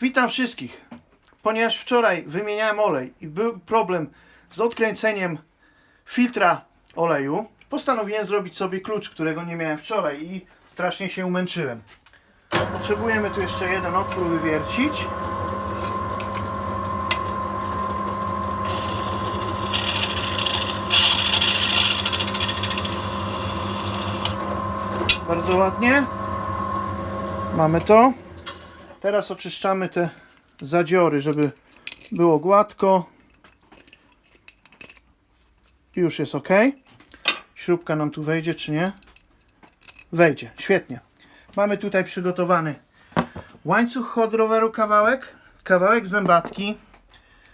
Witam wszystkich. Ponieważ wczoraj wymieniałem olej i był problem z odkręceniem filtra oleju, postanowiłem zrobić sobie klucz, którego nie miałem wczoraj i strasznie się umęczyłem. Potrzebujemy tu jeszcze jeden otwór wywiercić. Bardzo ładnie. Mamy to. Teraz oczyszczamy te zadziory, żeby było gładko. Już jest ok. Śrubka nam tu wejdzie, czy nie? Wejdzie, świetnie. Mamy tutaj przygotowany łańcuch hot roweru kawałek, kawałek zębatki,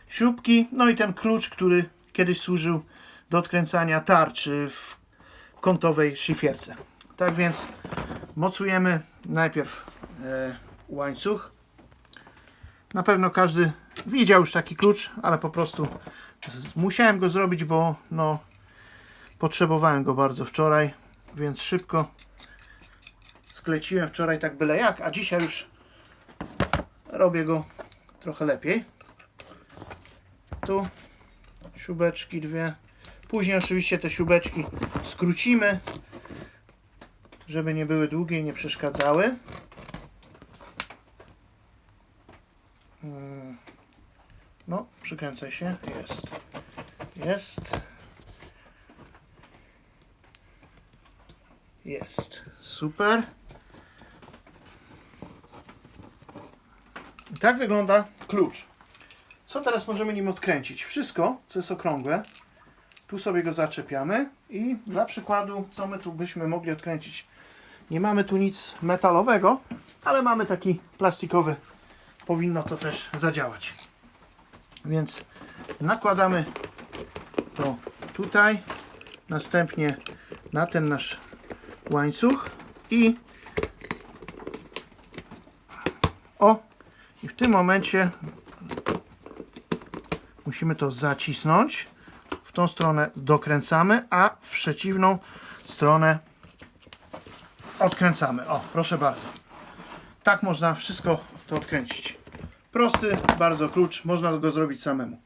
śrubki, no i ten klucz, który kiedyś służył do odkręcania tarczy w kątowej szlifierce. Tak więc mocujemy najpierw e, łańcuch. Na pewno każdy widział już taki klucz, ale po prostu musiałem go zrobić, bo no, potrzebowałem go bardzo wczoraj, więc szybko skleciłem wczoraj tak byle jak, a dzisiaj już robię go trochę lepiej. Tu śrubeczki dwie. Później oczywiście te śrubeczki skrócimy, żeby nie były długie i nie przeszkadzały. No, przykręcaj się. Jest. Jest. Jest. Super. I tak wygląda klucz. Co teraz możemy nim odkręcić? Wszystko, co jest okrągłe, tu sobie go zaczepiamy i dla przykładu, co my tu byśmy mogli odkręcić? Nie mamy tu nic metalowego, ale mamy taki plastikowy. Powinno to też zadziałać. Więc nakładamy to tutaj, następnie na ten nasz łańcuch i o i w tym momencie musimy to zacisnąć w tą stronę dokręcamy, a w przeciwną stronę odkręcamy. O, proszę bardzo. Tak można wszystko to odkręcić. Prosty bardzo klucz, można go zrobić samemu.